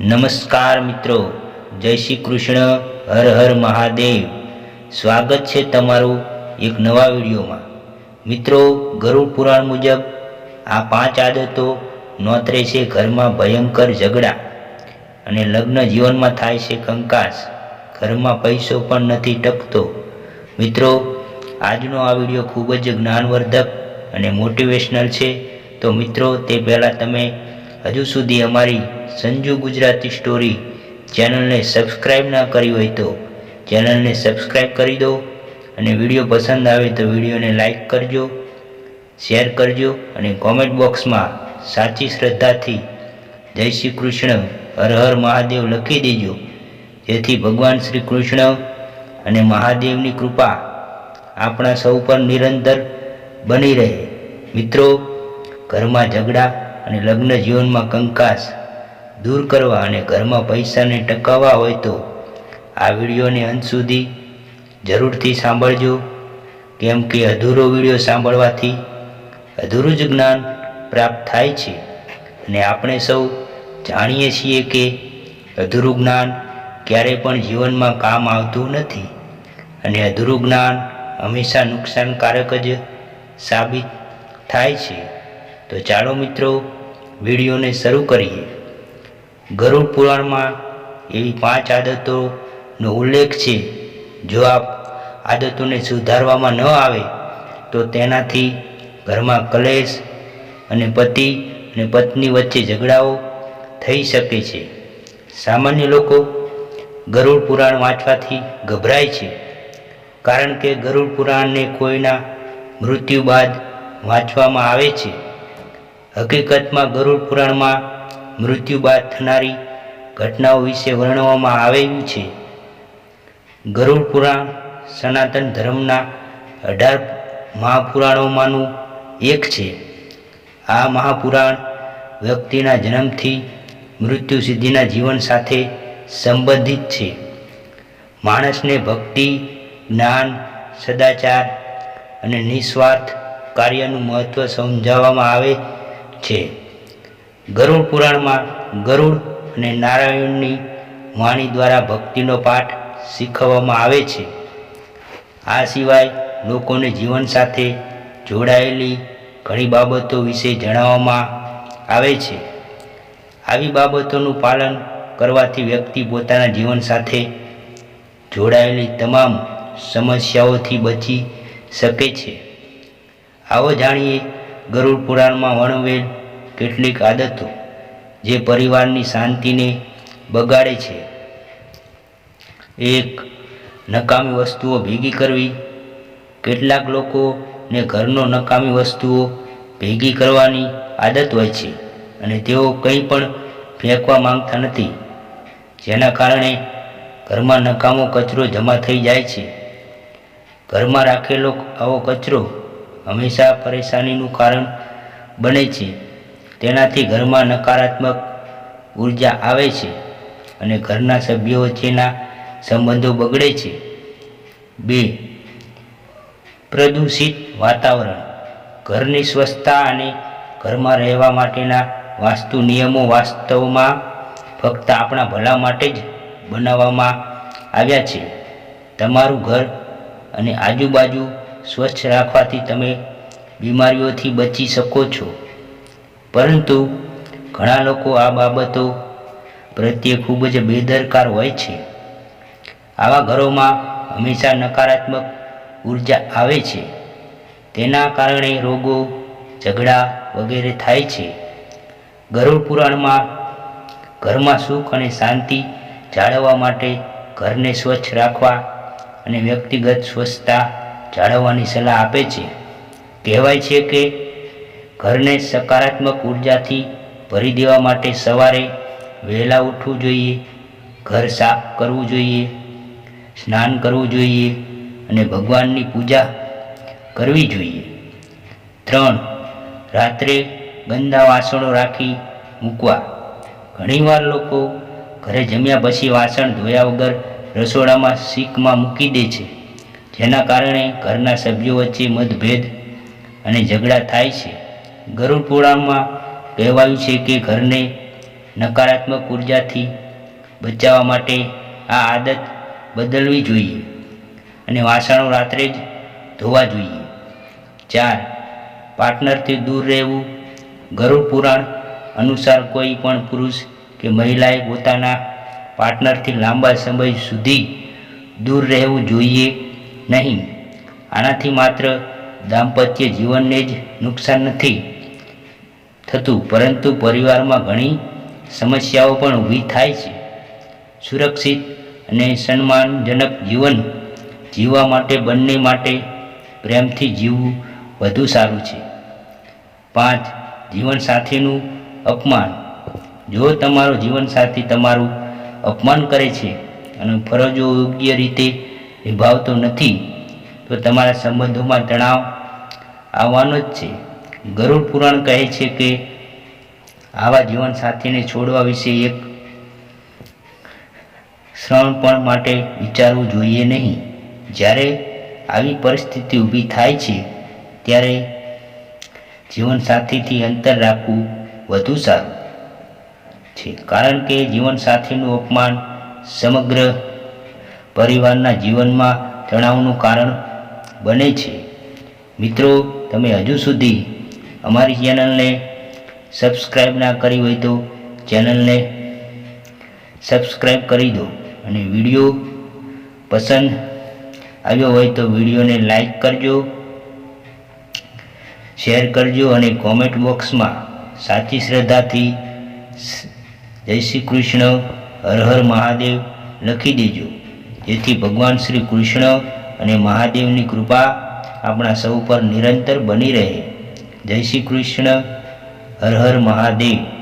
નમસ્કાર મિત્રો, જય શ્રી કૃષ્ણ, હર હર મહાદેવ. સ્વાગત છે તમારું એક નવા વિડીયોમાં. મિત્રો, ગરુડ પુરાણ મુજબ આ પાંચ આદતો નોતરે છે ઘરમાં ભયંકર ઝઘડા અને લગ્ન જીવનમાં થાય છે કંકાસ. ઘરમાં પૈસો પણ નથી ટકતો મિત્રો, આજનો આ વીડિયો ખૂબ જ જ્ઞાનવર્ધક અને મોટિવેશનલ છે. તો મિત્રો, તે પહેલાં તમે હજુ સુધી અમારી સંજુ ગુજરાતી સ્ટોરી ચેનલને સબસ્ક્રાઈબ ના કરી હોય તો ચેનલને સબસ્ક્રાઈબ કરી દો અને વીડિયો પસંદ આવે તો વિડીયોને લાઈક કરજો, શેર કરજો અને કોમેન્ટ બોક્સમાં સાચી શ્રદ્ધાથી જય શ્રી કૃષ્ણ, હર હર મહાદેવ લખી દેજો. જેથી ભગવાન શ્રી કૃષ્ણ અને મહાદેવની કૃપા આપણા સૌ પર નિરંતર બની રહે. મિત્રો, ઘરમાં ઝઘડા અને લગ્ન જીવનમાં કંકાસ દૂર કરવા અને ઘરમાં પૈસાને ટકાવવા હોય તો આ વિડીયોને અંત સુધી જરૂરથી સાંભળજો. કેમ કે અધૂરો વીડિયો સાંભળવાથી અધૂરું જ જ્ઞાન પ્રાપ્ત થાય છે. અને આપણે સૌ જાણીએ છીએ કે અધૂરું જ્ઞાન ક્યારેય પણ જીવનમાં કામ આવતું નથી. અને અધૂરું જ્ઞાન હંમેશા નુકસાનકારક જ સાબિત થાય છે. તો ચાલો મિત્રો, વિડીયોને શરૂ કરીએ. ગરુડ પુરાણમાં એવી પાંચ આદતોનો ઉલ્લેખ છે. જો આ આદતોને સુધારવામાં ન આવે, તો તેનાથી ઘરમાં કલેશ અને પતિ અને પત્ની વચ્ચે ઝઘડાઓ થઈ શકે છે. સામાન્ય લોકો ગરુડ પુરાણ વાંચવાથી ગભરાય છે, કારણ કે ગરુડ પુરાણને કોઈના મૃત્યુ બાદ વાંચવામાં આવે છે. હકીકતમાં ગરુડ પુરાણમાં મૃત્યુ બાદ થનારી ઘટનાઓ વિશે વર્ણવવામાં આવેલું છે. ગરુડ પુરાણ સનાતન ધર્મના અઢાર મહાપુરાણોમાંનું એક છે. આ મહાપુરાણ વ્યક્તિના જન્મથી મૃત્યુ સુધીના જીવન સાથે સંબંધિત છે. માણસને ભક્તિ, જ્ઞાન, સદાચાર અને નિસ્વાર્થ કાર્યનું મહત્ત્વ સમજાવવામાં આવે છે. ગરુડ પુરાણમાં ગરુડ અને નારાયણની વાણી દ્વારા ભક્તિનો પાઠ શીખવવામાં આવે છે. આ સિવાય લોકોને જીવન સાથે જોડાયેલી ઘણી બાબતો વિશે જણાવવામાં આવે છે. આવી બાબતોનું પાલન કરવાથી વ્યક્તિ પોતાના જીવન સાથે જોડાયેલી તમામ સમસ્યાઓથી બચી શકે છે. આવો જાણીએ ગરુડ પુરાણમાં વર્ણવેલ કેટલીક આદતો જે પરિવારની શાંતિને બગાડે છે. એક, નકામી વસ્તુઓ ભેગી કરવી. કેટલાક લોકોને ઘરનો નકામી વસ્તુઓ ભેગી કરવાની આદત હોય છે અને તેઓ કંઈ પણ ફેંકવા માંગતા નથી. જેના કારણે ઘરમાં નકામો કચરો જમા થઈ જાય છે. ઘરમાં રાખેલો આવો કચરો હંમેશા પરેશાનીનું કારણ બને છે. તેનાથી ઘરમાં નકારાત્મક ઊર્જા આવે છે અને ઘરના સભ્યો વચ્ચેના સંબંધો બગડે છે. બે, પ્રદૂષિત વાતાવરણ. ઘરની સ્વચ્છતા અને ઘરમાં રહેવા માટેના વાસ્તુ નિયમો વાસ્તવમાં ફક્ત આપણા ભલા માટે જ બનાવવામાં આવ્યા છે. તમારું ઘર અને આજુબાજુ સ્વચ્છ રાખવાથી તમે બીમારીઓથી બચી શકો છો. પરંતુ ઘણા લોકો આ બાબતો પ્રત્યે ખૂબ જ બેદરકાર હોય છે. આવા ઘરોમાં હંમેશા નકારાત્મક ઊર્જા આવે છે. તેના કારણે રોગો, ઝઘડા વગેરે થાય છે. ગરુડ પુરાણમાં ઘરમાં સુખ અને શાંતિ જાળવવા માટે ઘરને સ્વચ્છ રાખવા અને વ્યક્તિગત સ્વચ્છતા જાળવવાની સલાહ આપે છે. કહેવાય છે કે ઘરને સકારાત્મક ઉર્જાથી ભરી દેવા માટે સવારે વહેલા ઉઠવું જોઈએ, ઘર સાફ કરવું જોઈએ, સ્નાન કરવું જોઈએ અને ભગવાનની પૂજા કરવી જોઈએ. ત્રણ, રાત્રે ગંદા વાસણો રાખી મૂકવા. ઘણીવાર લોકો ઘરે જમ્યા પછી વાસણ ધોયા વગર રસોડામાં સીકમાં મૂકી દે છે, જેના કારણે ઘરના સભ્યો વચ્ચે મતભેદ અને ઝઘડા થાય છે. ગરુડ પુરાણમાં કહેવાયું છે કે ઘરને નકારાત્મક ઉર્જાથી બચાવવા માટે આ આદત બદલવી જોઈએ અને વાસણો રાત્રે જ ધોવા જોઈએ. ચાર, પાર્ટનરથી દૂર રહેવું. ગરુડ પુરાણ અનુસાર કોઈ પણ પુરુષ કે મહિલાએ પોતાના પાર્ટનરથી લાંબા સમય સુધી દૂર રહેવું જોઈએ નહીં. આનાથી માત્ર દાંપત્ય જીવનને જ નુકસાન નથી થતું, પરંતુ પરિવારમાં ઘણી સમસ્યાઓ પણ ઊભી થાય છે. સુરક્ષિત અને સન્માનજનક જીવન જીવવા માટે, બંને માટે પ્રેમથી જીવવું વધુ સારું છે. પાંચ જીવનસાથીનું અપમાન. જો તમારો જીવનસાથી તમારું અપમાન કરે છે અને ફરજો યોગ્ય રીતે નિભાવતો નથી તો તમારા સંબંધોમાં તણાવ આવવાનો જ છે. ગરુડ પુરાણ કહે છે કે આવા જીવનસાથીને છોડવા વિશે એક શ્રણ પણ માટે વિચારવું જોઈએ નહીં. જ્યારે આવી પરિસ્થિતિ ઊભી થાય છે, ત્યારે જીવનસાથીથી અંતર રાખવું વધુ સારું છે. કારણ કે જીવનસાથીનું અપમાન સમગ્ર પરિવારના જીવનમાં તણાવનું કારણ બને છે. મિત્રો, તમે હજુ સુધી અમારી ચેનલને સબસ્ક્રાઈબ ના કરી હોય તો ચેનલને સબસ્ક્રાઈબ કરી દો અને વીડિયો પસંદ આવ્યો હોય તો વિડીયોને લાઈક કરજો, શેર કરજો અને કોમેન્ટ બોક્સમાં સાચી શ્રદ્ધાથી જય શ્રી કૃષ્ણ, હર હર મહાદેવ લખી દેજો. જેથી ભગવાન શ્રી કૃષ્ણ અને મહાદેવની કૃપા આપણા સૌ પર નિરંતર બની રહે. જય શ્રી કૃષ્ણ. હર હર મહાદેવ.